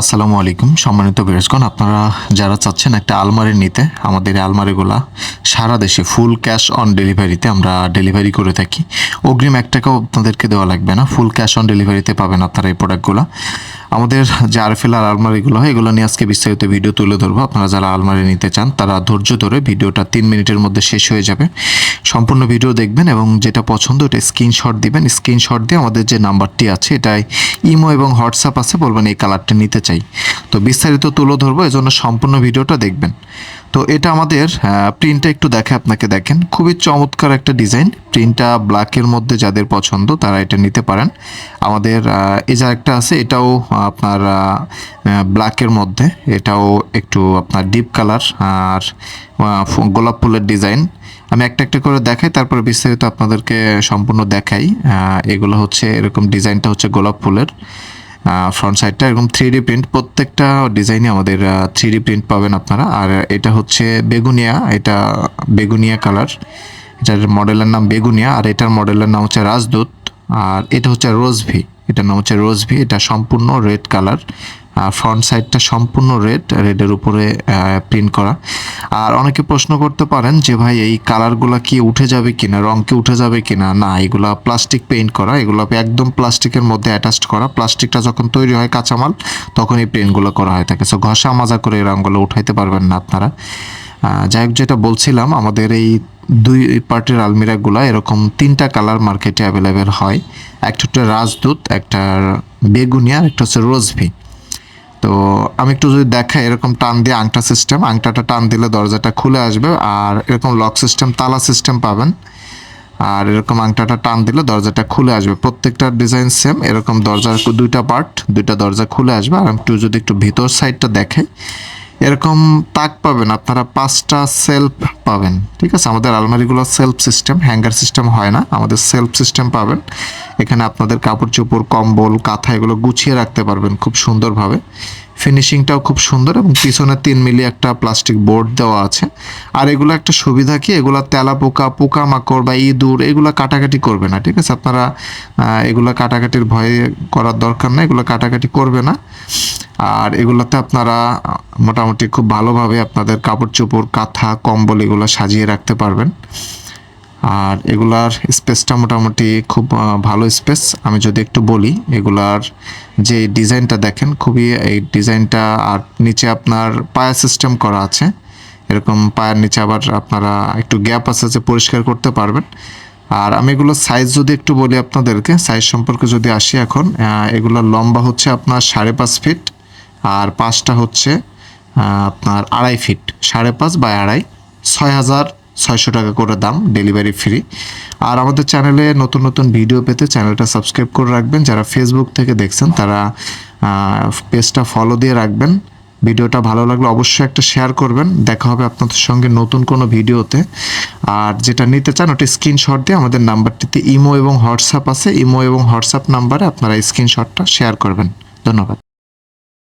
আসসালামু আলাইকুম। সম্মানিত বিরাজগণ আপনারা যারা চাচ্ছেন একটা আলমারি নিতে, আমাদের আলমারিগুলা সারা দেশে ফুল ক্যাশ অন ডেলিভারিতে আমরা ডেলিভারি করে থাকি। অগ্রিম এক টাকাও আপনাদেরকে দেওয়া লাগবে না। ফুল ক্যাশ অন ডেলিভারিতে পাবেন আপনারা এই প্রোডাক্টগুলো আমাদের যে আরফেল আর আলমারিগুলো হয়, এগুলো নিয়ে আজকে বিস্তারিত ভিডিও তুলে ধরবো। আপনারা যারা আলমারি নিতে চান, তারা ধৈর্য ধরে ভিডিওটা তিন মিনিটের মধ্যে শেষ হয়ে যাবে। সম্পূর্ণ ভিডিও দেখবেন এবং যেটা পছন্দ, ওটা স্ক্রিনশট দিবেন। স্ক্রিনশট দিয়ে আমাদের যে নাম্বারটি আছে এটাই ইমো এবং হোয়াটসঅ্যাপ আছে, বলবেন এই কালারটা নিতে চাই। তো বিস্তারিত তুলে ধরবো, এজন্য সম্পূর্ণ ভিডিওটা দেখবেন। তো এটা আমাদের প্রিন্টটা একটু দেখে আপনাকে দেখেন। খুবই চমৎকার একটা ডিজাইন। প্রিন্টটা ব্ল্যাকের মধ্যে যাদের পছন্দ, তারা এটা নিতে পারেন। আমাদের এই যে একটা আছে, এটাও আপনার ব্ল্যাকের মধ্যে। এটাও একটু আপনার ডিপ কালার আর গোলাপ ফুলের ডিজাইন আমি একটা একটা করে দেখাই, তারপরে বিস্তারিত আপনাদেরকে সম্পূর্ণ দেখাই। এগুলো হচ্ছে, এরকম ডিজাইনটা হচ্ছে গোলাপ ফুলের। ফ্রন্ট সাইডটা এরকম থ্রি ডি প্রিন্ট প্রত্যেকটা ডিজাইনে আমাদের থ্রি ডি প্রিন্ট পাবেন আপনারা। আর এটা হচ্ছে বেগুনিয়া, এটা বেগুনিয়া কালার এটার মডেলের নাম বেগুনিয়া, আর এটার মডেলের নাম হচ্ছে রাজদূত। আর এটা হচ্ছে রোজ ভি। এটার নাম হচ্ছে রোজ ভি এটা সম্পূর্ণ রেড কালার আর ফ্রন্ট সাইডটা সম্পূর্ণ রেড রেডের উপরে প্রিন্ট করা। আর অনেকে প্রশ্ন করতে পারেন যে ভাই, এই কালারগুলো কি উঠে যাবে কিনা, রং কি উঠে যাবে কিনা? না, এগুলা প্লাস্টিক পেইন্ট করা, এগুলো একদম প্লাস্টিকের মধ্যে অ্যাটাচড করা। প্লাস্টিকটা যখন তৈরি হয় কাঁচামাল, তখন এই পেইন্টগুলো করা হয়ে থাকে। সো ঘষা মাজা করে এই রঙগুলো উঠাইতে পারবেন না আপনারা। যাই হোক, যেটা বলছিলাম, আমাদের এই দুই পার্টের আলমিরাগুলো এরকম তিনটা কালার মার্কেটে অ্যাভেলেবেল হয়। একটা হচ্ছে রাজদূত, একটা বেগুনিয়া আর একটা হচ্ছে রোজভি। তো আমি একটু যদি দেখাই এরকম টান দিয়ে আংটা সিস্টেম আংটাটা টান দিলে দরজাটা খুলে আসবে, আর এরকম লক সিস্টেম তালা সিস্টেম পাবেন। আর এরকম আংটাটা টান দিলে দরজাটা খুলে আসবে। প্রত্যেকটা ডিজাইন সেম এরকম দরজার দুইটা পার্ট দুইটা দরজা খুলে আসবে। আর একটু যদি একটু ভিতর সাইডটা দেখে এরকম তাক পাবেন। আপনারা পাঁচটা সেলফ পাবেন, ঠিক আছে? আমাদের আলমারিগুলো সেলফ সিস্টেম হ্যাঙ্গার সিস্টেম হয় না, আমাদের সেলফ সিস্টেম পাবেন। এখানে আপনাদের কাপড় চোপড়, কম্বল, কাঁথা এগুলো গুছিয়ে রাখতে পারবেন খুব সুন্দরভাবে। ফিনিশিংটাও খুব সুন্দর এবং পিছনে তিন মিলি একটা প্লাস্টিক বোর্ড দেওয়া আছে। আর এগুলো একটা সুবিধা কি? এগুলো তেলা পোকা পোকা মাকড় বা ইঁদুর, এগুলো কাটাকাটি করবে না, ঠিক আছে? আপনারা এগুলো কাটাকাটির ভয়ে করার দরকার না এগুলো কাটাকাটি করবে না। আর এগুলোতে আপনারা মোটামুটি খুব ভালোভাবে আপনাদের কাপড় চোপড় কাঁথা, কম্বল এগুলো সাজিয়ে রাখতে পারবেন। আর এগুলার স্পেসটা মোটামুটি খুব ভালো স্পেস। আমি যদি একটু বলি, এগুলার যে ডিজাইনটা দেখেন, খুবই এই ডিজাইনটা আর নিচে আপনার পায়া সিস্টেম করা আছে। এরকম পায়ের নিচে আবার আপনারা একটু গ্যাপ আছে যে পরিষ্কার করতে পারবেন। আর আমি এগুলোর সাইজ যদি একটু বলি আপনাদেরকে সাইজ সম্পর্কে যদি আসি এখন এগুলোর লম্বা হচ্ছে আপনার সাড়ে পাঁচ ফিট আর পাঁচটা হচ্ছে আপনার আড়াই ফিট সাড়ে পাঁচ বাই আড়াই, ছয় হাজার ছয়শো টাকা করে দাম ডেলিভারি ফ্রি আর আমাদের চ্যানেলে নতুন নতুন ভিডিও পেতে চ্যানেলটা সাবস্ক্রাইব করে রাখবেন। যারা ফেসবুক থেকে দেখছেন, তারা পেজটা ফলো দিয়ে রাখবেন। ভিডিওটা ভালো লাগলে অবশ্যই একটা শেয়ার করবেন। দেখা হবে আপনাদের সঙ্গে নতুন কোনো ভিডিওতে। আর যেটা নিতে চান, ওটা স্ক্রিনশট দিয়ে আমাদের নাম্বারটিতে ইমো এবং হোয়াটসঅ্যাপ আছে। ইমো এবং হোয়াটসঅ্যাপ নাম্বারে আপনারা স্ক্রিনশটটা শেয়ার করবেন। ধন্যবাদ।